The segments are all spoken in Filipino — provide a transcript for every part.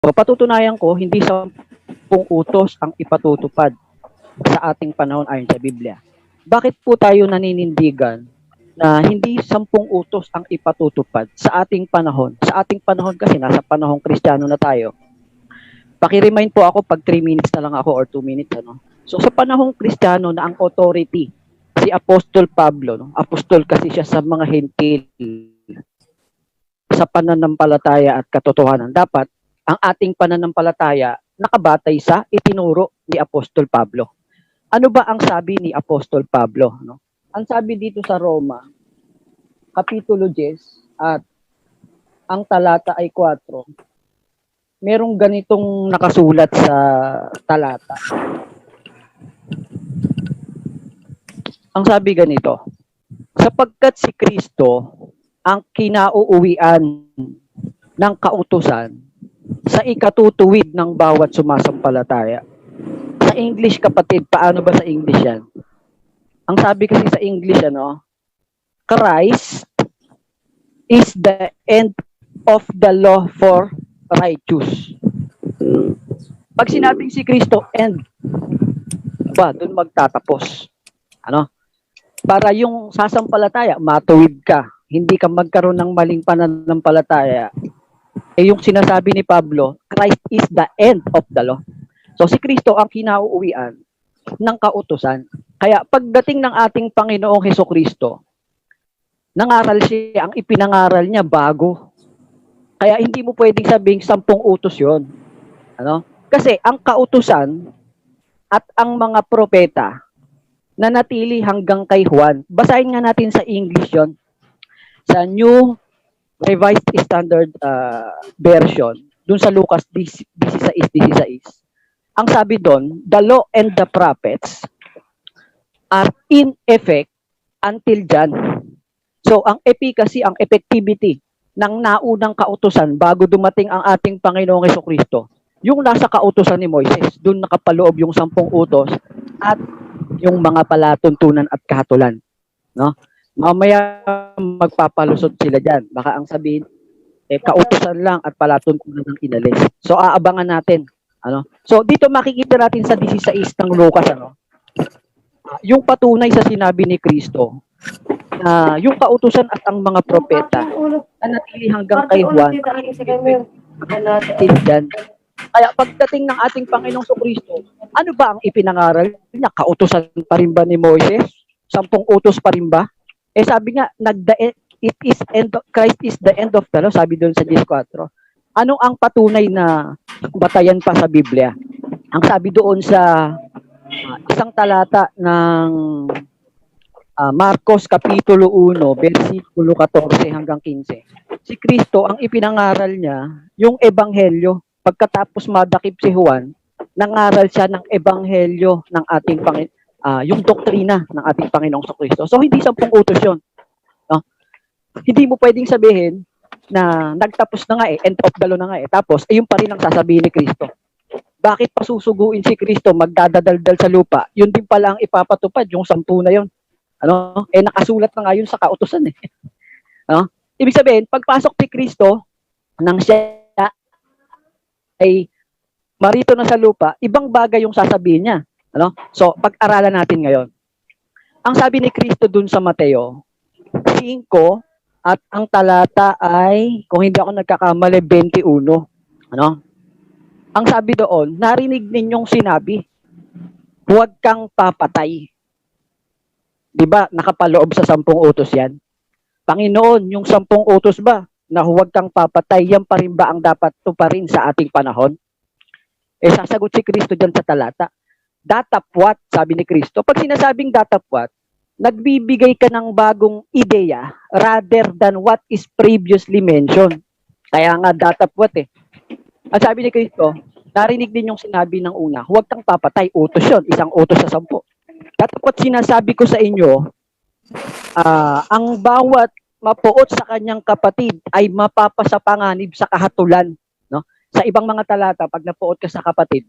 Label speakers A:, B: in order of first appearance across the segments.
A: patutunayan ko, hindi sampung utos ang ipatutupad sa ating panahon ayon sa Biblia. Bakit po tayo naninindigan na hindi sampung utos ang ipatutupad sa ating panahon? Sa ating panahon kasi, nasa panahong kristyano na tayo. Paki-remind po ako pag 3 minutes na lang ako or 2 minutes. Ano? So sa panahong kristyano na ang authority, si Apostol Pablo, no? apostol kasi siya sa mga hentil, sa pananampalataya at katotohanan. Dapat ang ating pananampalataya nakabatay sa itinuro ni Apostol Pablo. Ano ba ang sabi ni Apostol Pablo? No? Ang sabi dito sa Roma, Kapitulo 10 at ang talata ay 4, merong ganitong nakasulat sa talata. Ang sabi ganito, sapagkat si Kristo ang kinauuwian ng kautusan sa ikatutuwid ng bawat sumasampalataya. Sa English kapatid, paano ba sa English yan? Ang sabi kasi sa English, ano, Christ is the end of the law for righteous. Pag sinabing si Kristo, end, ba, doon magtatapos. Ano? Para yung sasampalataya, matuwid ka. Hindi ka magkaroon ng maling pananampalataya. Eh yung sinasabi ni Pablo, Christ is the end of the law. So si Kristo ang kinauuwian ng kautusan. Kaya pagdating ng ating Panginoong Heso Kristo, nangaral siya, ang ipinangaral niya bago. Kaya hindi mo pwedeng sabing sampung utos yon. Ano? Kasi ang kautusan at ang mga propeta na natili hanggang kay Juan. Basahin nga natin sa English yon sa New Revised Standard uh, Version, dun sa Lucas 16:16. Ang sabi doon, the law and the prophets are in effect until John. So, ang efficacy, ang effectivity ng naunang kautusan bago dumating ang ating Panginoong Heso Kristo, yung nasa kautusan ni Moises, doon nakapaloob yung sampung utos at yung mga palatuntunan at kahatulan. No? Mamaya magpapalusot sila dyan. Baka ang sabihin, eh, kautusan lang at palatuntunan ng inalis. So, aabangan natin. Ano? So, dito makikita natin sa 16 ng Lucas, ano? Yung patunay sa sinabi ni Kristo, na yung kautusan at ang mga propeta na natili hanggang kay Juan, tindan. Kaya pagdating ng ating Panginoong Kristo, ano ba ang ipinangaral niya? Kautusan pa rin ba ni Moises? Sampung utos pa rin ba? Eh sabi nga, nagda it is end of, Christ is the end of the law, sabi doon sa 14. Ano ang patunay na batayan pa sa Biblia? Ang sabi doon sa uh, isang talata ng uh, Marcos Kapitulo 1, versikulo 14 hanggang 15. Si Kristo, ang ipinangaral niya, yung ebanghelyo. Pagkatapos madakip si Juan, nangaral siya ng ebanghelyo ng ating Panginoon, uh, yung doktrina ng ating Panginoong Kristo. So, hindi sampung utos yun. No? Hindi mo pwedeng sabihin na nagtapos na nga eh, end of the law na nga eh. Tapos, ayun pa rin ang sasabihin ni Kristo. Bakit pasusuguin si Kristo, magdadadaldal sa lupa? Yun din pala ang ipapatupad, yung sampu na yun. Ano? Eh, nakasulat na nga yun sa kautosan eh. Ano? Ibig sabihin, pagpasok ni Kristo, nang siya ay marito na sa lupa, ibang bagay yung sasabihin niya. Ano? So, pag-aralan natin ngayon. Ang sabi ni Kristo dun sa Mateo, 5 at ang talata ay, kung hindi ako nagkakamali, 21. Ano? Ang sabi doon, narinig ninyong sinabi, huwag kang papatay. Di ba, nakapaloob sa sampung utos yan? Panginoon, yung sampung utos ba, na huwag kang papatay, yan pa rin ba ang dapat tuparin sa ating panahon? Eh, sasagot si Kristo dyan sa talata. Datapwat, sabi ni Kristo. Pag sinasabing datapwat, nagbibigay ka ng bagong ideya rather than what is previously mentioned. Kaya nga datapwat eh. Ang sabi ni Kristo, narinig din yung sinabi ng una, huwag kang papatay, utos yun, isang utos sa sampu. Datapwat sinasabi ko sa inyo, uh, ang bawat mapuot sa kanyang kapatid ay mapapasapanganib sa kahatulan. No? Sa ibang mga talata, pag napuot ka sa kapatid,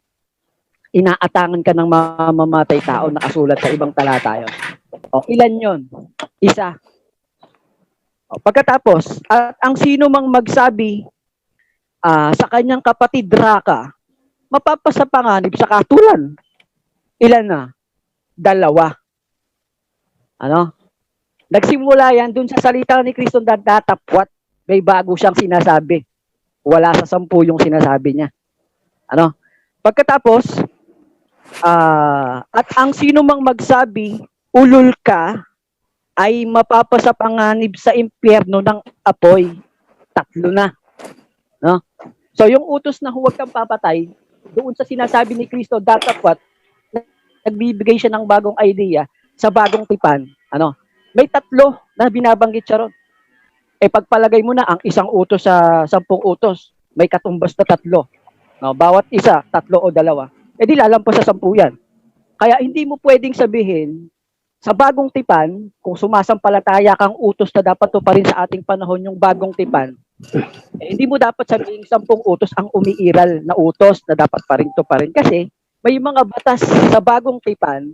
A: inaatangan ka ng mamamatay tao nakasulat sa ibang talata yon. O, ilan yon? Isa. O, pagkatapos, at ang sino mang magsabi ah, sa kanyang kapatid Raka, mapapasapanganib sa katulan. Ilan na? Dalawa. Ano? Nagsimula yan dun sa salita ni Kristo na datapwat. May bago siyang sinasabi. Wala sa sampu yung sinasabi niya. Ano? Pagkatapos, ah, at ang sino mang magsabi, ulul ka, ay mapapasapanganib sa impyerno ng apoy. Tatlo na. No? So yung utos na huwag kang papatay, doon sa sinasabi ni Kristo, datapwat, nagbibigay siya ng bagong idea sa bagong tipan. Ano? May tatlo na binabanggit siya ron. Eh pagpalagay mo na ang isang utos sa sampung utos, may katumbas na tatlo. No, bawat isa, tatlo o dalawa. Eh di lalampas sa sampu yan. Kaya hindi mo pwedeng sabihin sa bagong tipan, kung sumasampalataya kang utos na dapat to pa rin sa ating panahon yung bagong tipan, eh, hindi mo dapat sabihin sampung utos ang umiiral na utos na dapat pa rin to pa rin. Kasi may mga batas sa bagong tipan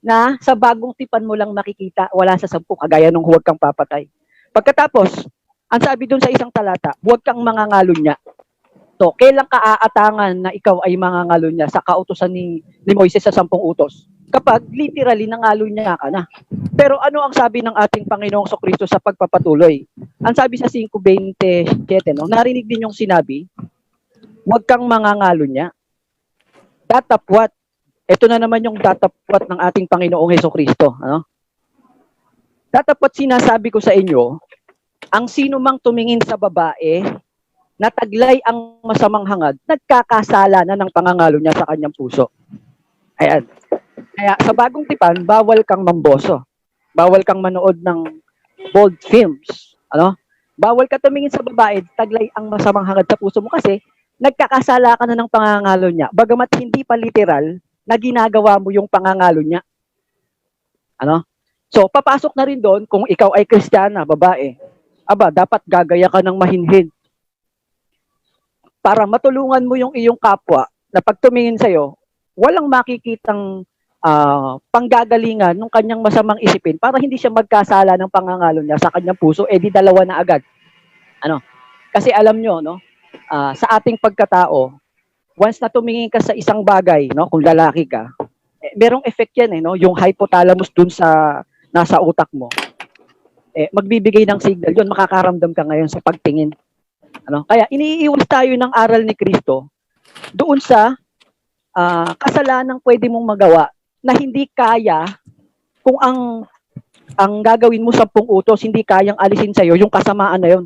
A: na sa bagong tipan mo lang makikita, wala sa sampu, kagaya nung huwag kang papatay. Pagkatapos, ang sabi dun sa isang talata, huwag kang mangangalunya. So, kailan ka aatangan na ikaw ay mangangalunya sa kautosan ni, ni Moises sa sampung utos? Kapag literally nangalunya ka na. Pero ano ang sabi ng ating Panginoong Kristo sa pagpapatuloy? Ang sabi sa 5.27, no, narinig din yung sinabi, huwag kang mangangalunya. Datapwat. Ito na naman yung datapwat ng ating Panginoong Heso Kristo. Ano? Datapwat sinasabi ko sa inyo, ang sino mang tumingin sa babae na taglay ang masamang hangad, nagkakasala na ng pangangalo niya sa kanyang puso. Ayan. Kaya sa bagong tipan, bawal kang mamboso. Bawal kang manood ng bold films. Ano? Bawal ka tumingin sa babae, taglay ang masamang hangad sa puso mo kasi nagkakasala ka na ng pangangalo niya. Bagamat hindi pa literal na ginagawa mo yung pangangalo niya. Ano? So, papasok na rin doon kung ikaw ay kristyana, babae. Aba, dapat gagaya ka ng mahinhin para matulungan mo yung iyong kapwa na pag tumingin sa'yo, walang makikitang ah, panggagalingan ng kanyang masamang isipin para hindi siya magkasala ng pangangalo niya sa kanyang puso, eh di dalawa na agad. Ano? Kasi alam nyo, no, ah, sa ating pagkatao, once na tumingin ka sa isang bagay, no, kung lalaki ka, eh, merong effect yan, eh, no, yung hypothalamus dun sa nasa utak mo. Eh, magbibigay ng signal yun, makakaramdam ka ngayon sa pagtingin. Ano? Kaya iniiwas tayo ng aral ni Kristo doon sa ah, kasalanang pwede mong magawa na hindi kaya kung ang ang gagawin mo sa utos hindi kayang alisin sa yung kasamaan na yon.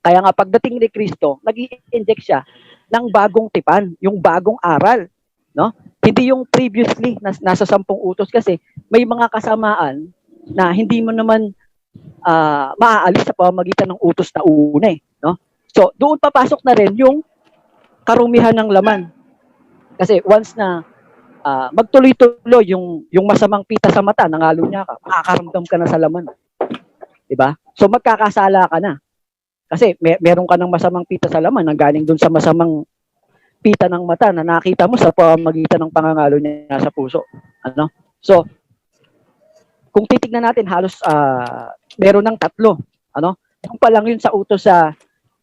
A: Kaya nga pagdating ni Kristo, nag inject siya ng bagong tipan, yung bagong aral, no? Hindi yung previously nas, nasa sampung utos kasi may mga kasamaan na hindi mo naman ah, maaalis sa pamamagitan ng utos na una eh? So, doon papasok na rin yung karumihan ng laman. Kasi once na ah, magtuloy-tuloy yung yung masamang pita sa mata, nangalo niya ka, makakaramdam ka na sa laman. 'Di ba? So magkakasala ka na. Kasi may, meron ka ng masamang pita sa laman na galing doon sa masamang pita ng mata na nakita mo sa pamamagitan ng pangangalo niya sa puso. Ano? So, kung titignan natin halos ah, meron ng tatlo. Ano? Yung pa lang yun sa utos sa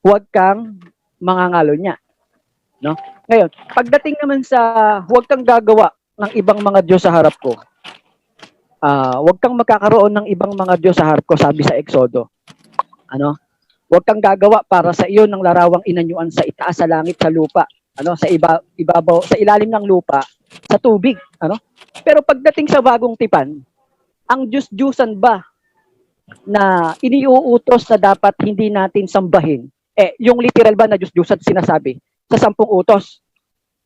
A: huwag kang mangangalo niya. No? Ngayon, pagdating naman sa huwag kang gagawa ng ibang mga Diyos sa harap ko, ah huwag kang magkakaroon ng ibang mga Diyos sa harap ko, sabi sa Exodo. Ano? Huwag kang gagawa para sa iyo ng larawang inanyuan sa itaas sa langit sa lupa, ano, sa iba, ibabaw, sa ilalim ng lupa, sa tubig, ano? Pero pagdating sa bagong tipan, ang Diyos-Diyosan ba na iniuutos na dapat hindi natin sambahin eh, yung literal ba na Diyos Diyos at sinasabi sa sampung utos.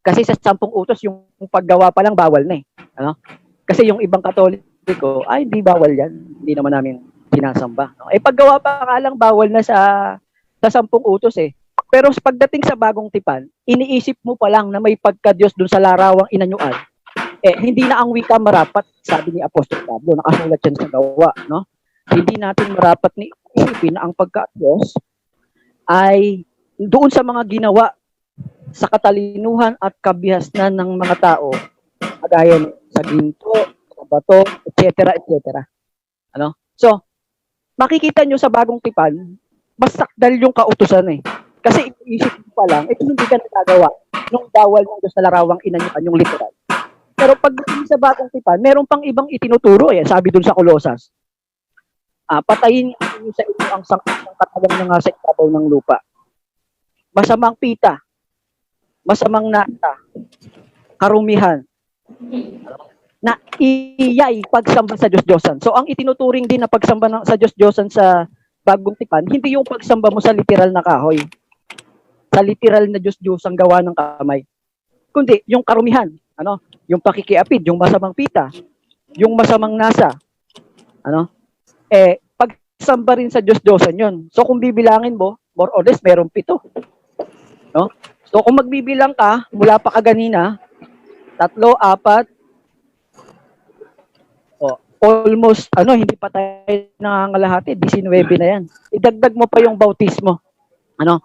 A: Kasi sa sampung utos, yung paggawa pa lang bawal na eh. Ano? Kasi yung ibang katoliko, ay, hindi bawal yan. Hindi naman namin sinasamba. No? Eh, paggawa pa nga lang, bawal na sa, sa sampung utos eh. Pero pagdating sa bagong tipan, iniisip mo pa lang na may pagka-Diyos dun sa larawang inanyuan, eh, hindi na ang wika marapat, sabi ni Apostol Pablo, nakasulat yan sa gawa, no? Hindi natin marapat ni isipin na ang pagka-Diyos ay doon sa mga ginawa sa katalinuhan at kabihasnan ng mga tao, kagaya sa ginto, sa bato, etc., etc. Ano? So, makikita nyo sa bagong tipan, mas sakdal yung kautusan eh. Kasi iniisip mo pa lang, ito hindi ka nagagawa nung bawal ng Diyos na larawang ina niyo kanyang literal. Pero pagdating sa bagong tipan, meron pang ibang itinuturo eh. Sabi dun sa Kolosas, ah, patayin niyo sa inyo ang sangkap ng katawan na nga sa ibabaw ng lupa. Masamang pita, masamang nata, karumihan, na iyay pagsamba sa Diyos-Diyosan. So ang itinuturing din na pagsamba ng, sa Diyos-Diyosan sa bagong tipan, hindi yung pagsamba mo sa literal na kahoy, sa literal na Diyos-Diyos ang gawa ng kamay, kundi yung karumihan, ano, yung pakikiapid, yung masamang pita, yung masamang nasa, ano, eh, pagsamba rin sa Diyos-Diyosan yun. So kung bibilangin mo, more or less, meron pito. No? So kung magbibilang ka, mula pa kaganina, tatlo, apat, oh, almost, ano, hindi pa tayo nangangalahati, 19 na yan. Idagdag mo pa yung bautismo. Ano?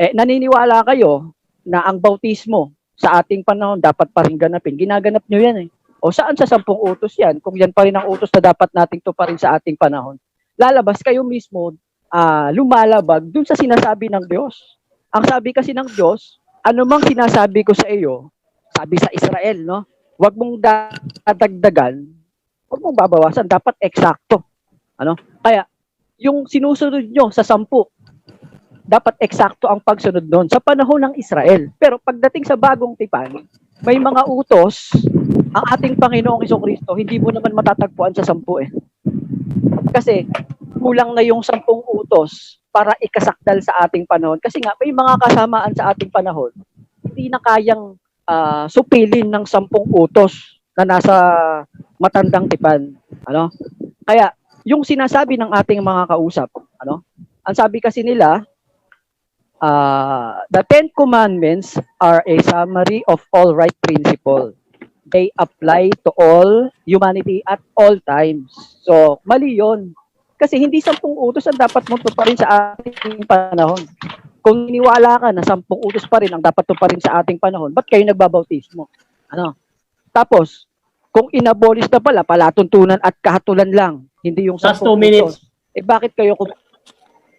A: Eh, naniniwala kayo na ang bautismo sa ating panahon dapat pa rin ganapin. Ginaganap nyo yan eh. O saan sa sampung utos yan? Kung yan pa rin ang utos na dapat nating to pa rin sa ating panahon. Lalabas kayo mismo, ah, lumalabag dun sa sinasabi ng Diyos. Ang sabi kasi ng Diyos, anumang sinasabi ko sa iyo, sabi sa Israel, no? Huwag mong dadagdagan, huwag mong babawasan, dapat eksakto. Ano? Kaya, yung sinusunod nyo sa sampu, dapat eksakto ang pagsunod noon sa panahon ng Israel. Pero pagdating sa bagong tipan, may mga utos ang ating Panginoong Iso Kristo, hindi mo naman matatagpuan sa sampu eh. Kasi kulang na yung sampung utos para ikasakdal sa ating panahon. Kasi nga, may mga kasamaan sa ating panahon, hindi na kayang ah, supilin ng sampung utos na nasa matandang tipan. Ano? Kaya, yung sinasabi ng ating mga kausap, ano? Ang sabi kasi nila, ah, the Ten Commandments are a summary of all right principle. They apply to all humanity at all times. So, mali yon. Kasi hindi sampung utos ang dapat mo pa rin sa ating panahon. Kung iniwala ka na sampung utos pa rin ang dapat pa rin sa ating panahon, ba't kayo nagbabautismo? Ano? Tapos, kung inabolish na pala, palatuntunan at kahatulan lang, hindi yung
B: Last two minutes.
A: utos. Eh bakit kayo kum-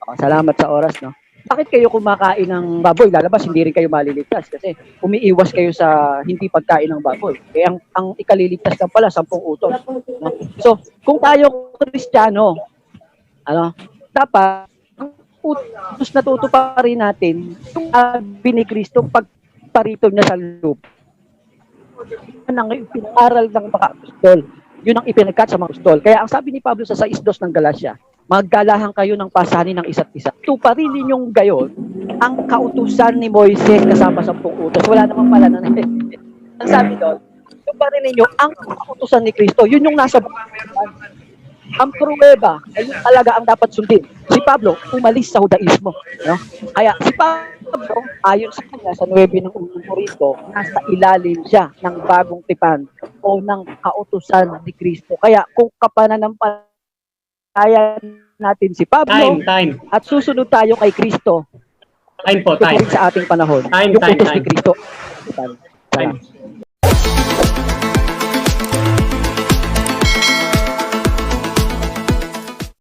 A: Oh, salamat sa oras, no? Bakit kayo kumakain ng baboy? Lalabas, hindi rin kayo maliligtas kasi umiiwas kayo sa hindi pagkain ng baboy. Eh, ang, ang ikaliligtas lang pala, sampung utos. No? So, kung tayo kristyano, ano, dapat, ang utos na tutuparin natin, yung sabi ni Kristo, pagparito niya sa lupa. Yan ang pinaaral ng mga apostol. Yun ang ipinagkat sa mga apostol. Kaya ang sabi ni Pablo sa 6.2 ng Galacia, maggalahan kayo ng pasanin ng isa't isa. Tuparin ninyong gayon ang kautusan ni Moises kasama sa utos. Wala namang pala na Ang sabi doon, tuparin ninyo ang kautusan ni Kristo. Yun yung nasa. Ang pruweba, ay yun talaga ang dapat sundin. Si Pablo, umalis sa Judaismo. No? Kaya si Pablo, ayon sa kanya, sa 9 ng unang Korinto, nasa ilalim siya ng bagong tipan o ng kautusan ni Kristo. Kaya kung kapananampalataya natin si Pablo
B: Time, time.
A: at susunod tayo kay Kristo,
B: Time po, time.
A: sa ating panahon.
B: Time,
A: yung
B: time,
A: utos ni
B: time.
A: Kristo. Tipan.
B: Time.